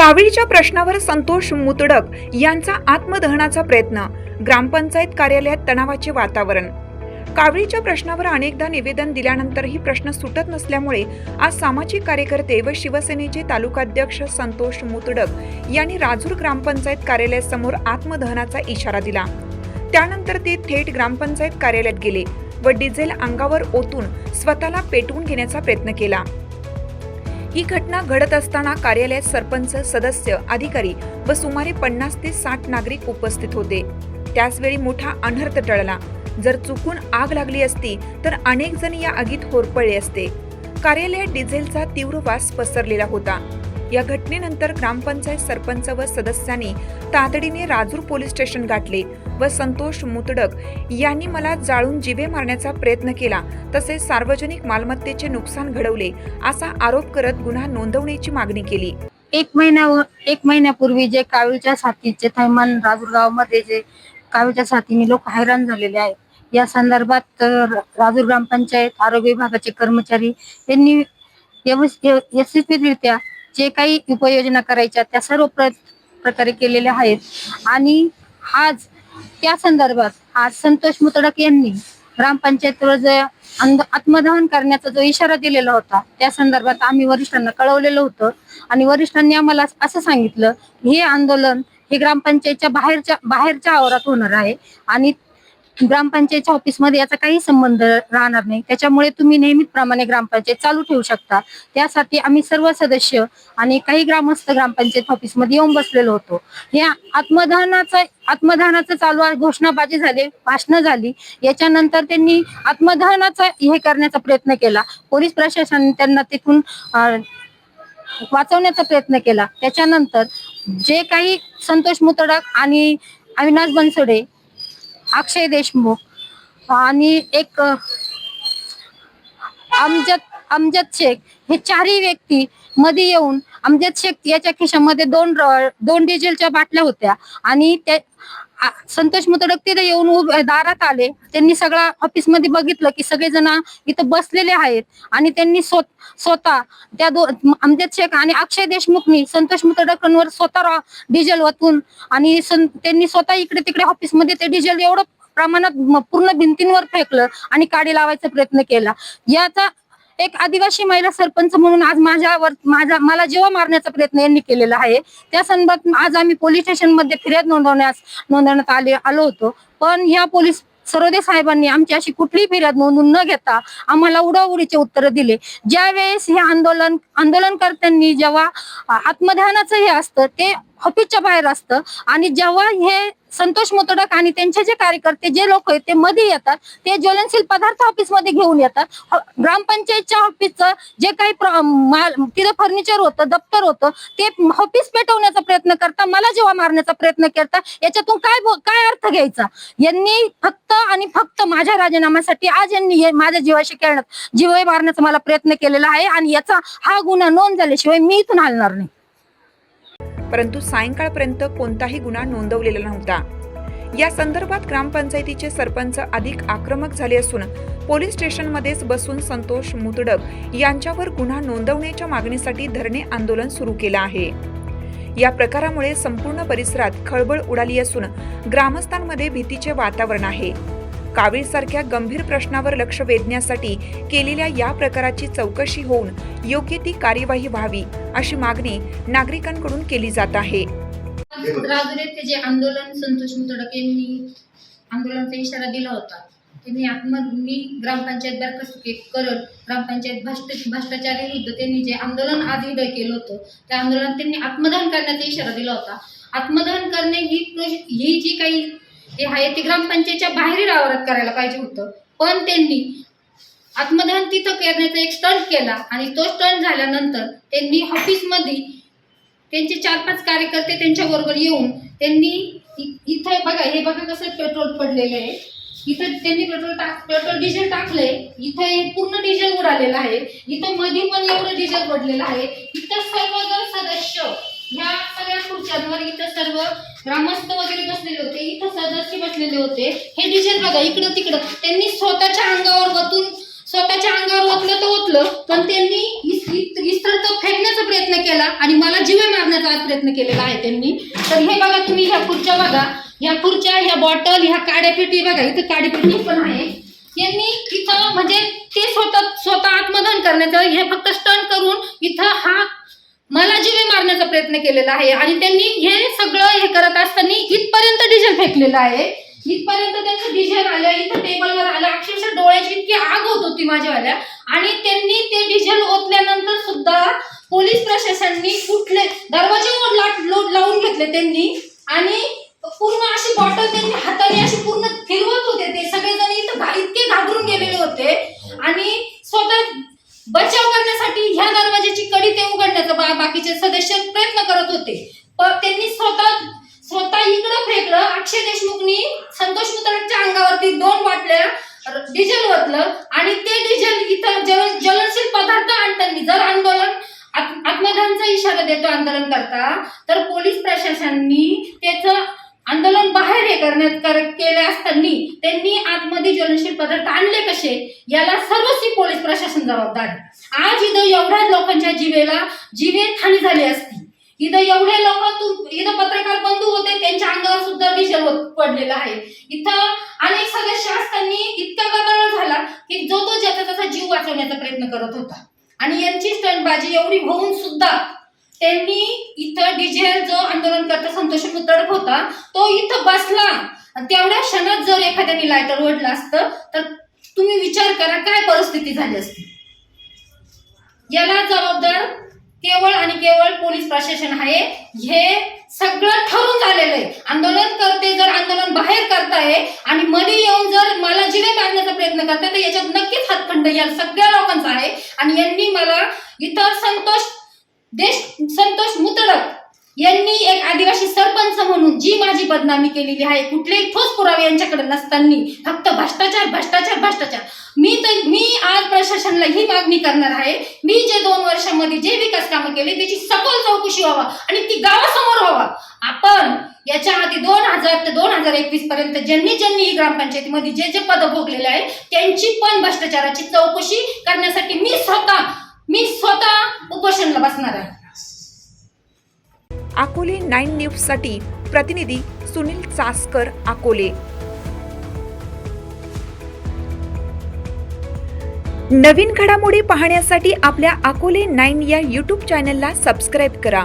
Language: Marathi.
कावीळच्या प्रश्नावर संतोष मुतडक यांचा आत्मदहनाचा प्रयत्न ग्रामपंचायत कार्यालयात तणावाचे वातावरण. कावळीच्या प्रश्नावर अनेकदा निवेदन दिल्यानंतरही प्रश्न सुटत नसल्यामुळे आज सामाजिक कार्यकर्ते व शिवसेनेचे तालुकाध्यक्ष संतोष मुतडक यांनी राजूर ग्रामपंचायत कार्यालयासमोर आत्मदहनाचा इशारा दिला. त्यानंतर ते थेट ग्रामपंचायत कार्यालयात गेले व डिझेल अंगावर ओतून स्वतःला पेटवून घेण्याचा प्रयत्न केला. ही घटना घडत असताना कार्यालयात सरपंच सदस्य अधिकारी व सुमारे पन्नास ते साठ नागरिक उपस्थित होते. त्याचवेळी मोठा अनर्थ टळला. जर चुकून आग लागली असती तर अनेक जण या आगीत होरपळले असते. कार्यालयात डिझेलचा तीव्र वास पसरलेला होता. या घटनेनंतर ग्रामपंचायत सरपंच व सदस्यांनी तातडीने राजूर पोलीस स्टेशन गाठले व संतोष मुतडक यांनी मला जाळून जिवे मारण्याचा प्रयत्न केला तसेच सार्वजनिक मालमत्तेचे नुकसान घडवले असा आरोप करत गुन्हा नोंदवण्याची मागणी केली. एक महिन्यावर एक महिन्यापूर्वी जे कावीळच्या साथीचे थैमान राजूरगावमध्ये जे कावीळच्या साथीने लोक हैराण झालेले आहेत या संदर्भात राजूर ग्रामपंचायत आरोग्य विभागाचे कर्मचारी यांनी व्यवस- य- यशस्वीरित्या जे काही उपाययोजना करायच्या त्या सर्व प्र प्रकारे केलेल्या आहेत. आणि आज त्या संदर्भात आज संतोष मुतडक यांनी ग्रामपंचायतीवर जे आत्मदहन करण्याचा जो इशारा दिलेला होता त्या संदर्भात आम्ही वरिष्ठांना कळवलेलं होतं. आणि वरिष्ठांनी आम्हाला असं सांगितलं हे आंदोलन हे ग्रामपंचायतच्या बाहेरच्या बाहेरच्या आवारात होणार आहे. आणि ग्रामपंचायतच्या ऑफिसमध्ये याचा काही संबंध राहणार नाही. त्याच्यामुळे तुम्ही नेहमीप्रमाणे ग्रामपंचायत चालू ठेवू शकता. त्यासाठी आम्ही सर्व सदस्य आणि काही ग्रामस्थ ग्रामपंचायत ऑफिसमध्ये येऊन बसलेलो होतो. या आत्मदहनाचा आत्मदहनाचं चालू घोषणाबाजी झाली भाषणं झाली. याच्यानंतर त्यांनी आत्मदहनाचा हे करण्याचा प्रयत्न केला. पोलीस प्रशासनाने त्यांना तिथून वाचवण्याचा प्रयत्न केला. त्याच्यानंतर जे काही संतोष मुतडक आणि अविनाश बनसोडे अक्षय देशमुख आणि एक अमजद अमजद शेख. हे चारही व्यक्ती मध्ये येऊन अमजद शेख याच्या खिशामध्ये दोन दोन डिझेलच्या बाटल्या होत्या आणि त्या संतोष मुतडक तिथे येऊन उभे- दारात आले. त्यांनी सगळा ऑफिसमध्ये बघितलं की सगळेजण इथं बसलेले आहेत. आणि त्यांनी स्वतः त्या दो अमजद शेख आणि अक्षय देशमुखनी संतोष मुतडकांवर स्वतः डिझेल वतून आणि सं- त्यांनी स्वतः इकडे तिकडे ऑफिसमध्ये ते डिझेल एवढं प्रमाणात पूर्ण भिंतींवर फेकलं आणि काडी लावायचा प्रयत्न केला. याचा एक आदिवासी महिला सरपंच म्हणून आज माझ्यावर माझा मला जेव्हा मारण्याचा प्रयत्न यांनी केलेला आहे. त्या संदर्भात आज आम्ही पोलीस स्टेशनमध्ये फिर्याद नोंदवण्यास नोंदवण्यात आले आलो होतो. पण या पोलीस सरोदे साहेबांनी आमची अशी कुठलीही फिर्याद नोंदवून न घेता आम्हाला उडाउडीचे उत्तर दिले. ज्यावेळेस हे आंदोलन आंदोलनकर्त्यांनी जेव्हा आत्मध्यानाचं हे असतं ते ऑफिसच्या बाहेर असतं. आणि जेव्हा हे संतोष मोतडक आणि त्यांचे जे कार्यकर्ते जे लोक आहेत ते मध्ये येतात. ते ज्वलनशील पदार्थ ऑफिसमध्ये घेऊन येतात. ग्रामपंचायतच्या ऑफिसचं जे काही तिथं फर्निचर होतं दप्तर होतं ते ऑफिस पेटवण्याचा प्रयत्न करता मला जेव्हा मारण्याचा प्रयत्न करता याच्यातून काय काय अर्थ घ्यायचा? यांनी फक्त आणि फक्त माझ्या राजीनाम्यासाठी आज यांनी माझ्या जीवाशी खेळण्यात जीव मारण्याचा मला प्रयत्न केलेला आहे. आणि याचा हा गुन्हा नोंद झाल्याशिवाय मी इथून हलणार नाही. परंतु सायंकाळपर्यंत कोणताही गुन्हा नोंदवलेला नव्हता. या संदर्भात ग्रामपंचायतीचे सरपंच अधिक आक्रमक झाले असून पोलीस स्टेशनमध्येच बसून संतोष मुतडक यांच्यावर गुन्हा नोंदवण्याच्या मागणीसाठी धरणे आंदोलन सुरू केलं आहे. या प्रकारामुळे संपूर्ण परिसरात खळबळ उडाली असून ग्रामस्थांमध्ये भीतीचे वातावरण आहे. कावीळसारख्या गंभीर प्रश्नावर लक्ष वेधण्यासाठी केलेल्या या प्रकाराची चौकशी होऊन योग्य ती कार्यवाही व्हावी अशी मागणी नागरिकांकडून केली जात आहे. राजूर जे आंदोलन संतोष मुतडक यांनी आंदोलनाचा इशारा दिला होता त्यांनी आत्म मी ग्रामपंचायत बरखास्त करत ग्रामपंचायत भ्रष्ट भ्रष्टाचाराविरुद्ध त्यांनी जे आंदोलन आज हृदय केलं होतं त्या आंदोलनात त्यांनी आत्मदहन करण्याचा इशारा दिला होता. आत्मदहन करणे ही ही जी काही हे आहे ते ग्रामपंचायतच्या बाहेरील आवारात करायला पाहिजे होतं. पण त्यांनी आत्मदहन तिथं करण्याचा एक स्टंट केला आणि तो स्टंट झाल्यानंतर त्यांनी ऑफिसमध्ये त्यांचे चार पाच कार्यकर्ते त्यांच्या बरोबर येऊन त्यांनी इ- इथं बघा हे बघा कसं पेट्रोल पडलेलं आहे. इथं त्यांनी पेट्रोल टाक पेट्रोल डिझेल टाकलंय. इथं हे पूर्ण डिझेल उडालेलं आहे. इथं मध्ये पण एवढं डिझेल पडलेलं आहे. इथं सर्वजण सदस्य ह्या सगळ्या खुर्च्यांवर इथं सर्व ग्रामस्थ वगैरे बसलेले होते. इथं सदस्य बसलेले होते. हे डिझेल बघा इकडं तिकडं. त्यांनी स्वतःच्या अंगावर बतून स्वतःच्या अंगावर ओतलं तर ओतलं पण त्यांनी इस्त्र फेकण्याचा प्रयत्न केला आणि मला जीवे मारण्याचा आज प्रयत्न केलेला आहे त्यांनी. तर हे बघा तुम्ही ह्या खुर्च्या बघा. ह्या खुर्च्या ह्या बॉटल ह्या काड्यापेटी बघा इथं काड्यापेटी पण आहे. यांनी इथं म्हणजे ते स्वतः स्वतः आत्मदान करण्याचं हे फक्त स्टंट करून इथं हा मला जीवे मारण्याचा प्रयत्न केलेला आहे आणि त्यांनी हे सगळं हे करत असताना इथपर्यंत डिझेल फेकलेलं आहे. इथपर्यंत त्यांचं डिझेल आलं इथं टेबलवर आलं अक्षरशः डोळ्याची इतकी आग होत होती माझ्यावाल्या. आणि त्यांनी ते डिझेल ओतल्यानंतर सुद्धा पोलीस प्रशासनाने कुठले दरवाजे लावून घेतले त्यांनी. आणि पूर्ण अशी बॉटल त्यांनी हाताने अशी पूर्ण फिरवत होते ते सगळेजण इथं घा- इतके घाबरून गेलेले होते आणि स्वतः बचाव करण्यासाठी ह्या दरवाजाची कडी ते उघडण्याचा बा- बाकीचे सदस्य प्रयत्न करत होते पण त्यांनी स्वतः स्वतः इकडं फेकलं अक्षय देशमुखनी संतोष मुतळकच्या अंगावरती दोन बाटल्या डिझेल ओतलं आणि ते डिझेल इथं जल ज्वलनशील पदार्थ आणताना जर आंदोलन आत्मदानचा इशारा देतो आंदोलन करता तर पोलीस प्रशासनाने त्याचं आंदोलन बाहेर हे करण्यात केले असताना त्यांनी आतमध्ये ज्वलनशील पदार्थ आणले कसे? याला सर्वस्वी पोलीस प्रशासन जबाबदार आज इथं एवढ्या लोकांच्या जीवेला जीवे हानी झाली असती इथं एवढे लोक इथं पत्रकार बंधू होते त्यांच्या अंगावर सुद्धा डिझेल होत- पडलेलं आहे. इथं अनेक सदस्य असताना इतका गदारोळ झाला की जो तो ज्याचा त्याचा जीव वाचवण्याचा प्रयत्न करत होता. आणि यांची स्टंटबाजी एवढी होऊन सुद्धा त्यांनी इथं डिझेल जो आंदोलन करता संतोष मुतडक होता तो इथं बसला. तेवढ्या क्षणात जर एखाद्याने लायटर ओढलं असतं तर तुम्ही विचार करा काय परिस्थिती झाली असती? याला जबाबदार केवळ आणि केवळ पोलीस प्रशासन आहे. हे सगळं ठरून झालेलं आहे. आंदोलन करते जर आंदोलन बाहेर करताय आणि मध्ये येऊन जर मला जिवे मारण्याचा प्रयत्न करताय तर याच्यात नक्कीच हातखंड या सगळ्या लोकांचा आहे. आणि यांनी मला इथं संतोष देश संतोष मुतडक यांनी एक आदिवासी सरपंच म्हणून जी माझी बदनामी केलेली आहे कुठलेही ठोस पुरावे यांच्याकडे नसताना फक्त भ्रष्टाचार भ्रष्टाचार भ्रष्टाचार. मी तर मी आज प्रशासनाला ही मागणी करणार आहे मी जे दोन वर्षामध्ये जे विकास कामं केले त्याची सखोल चौकशी व्हावा आणि ती गावासमोर व्हावा. आपण याच्या आधी दोन हजार ते दोन हजार एकवीस पर्यंत ज्यांनी ज्यांनी ही ग्रामपंचायतीमध्ये जे जे पद भोगलेले आहे त्यांची पण भ्रष्टाचाराची चौकशी करण्यासाठी मी स्वतः मी स्वतः उपोषणला बसणार आहे. अकोले नाईन न्यूजसाठी प्रतिनिधी सुनील चासकर अकोले. नवीन घडामोडी पाहण्यासाठी आपल्या अकोले नाईन या यूट्यूब चॅनलला सबस्क्राईब करा.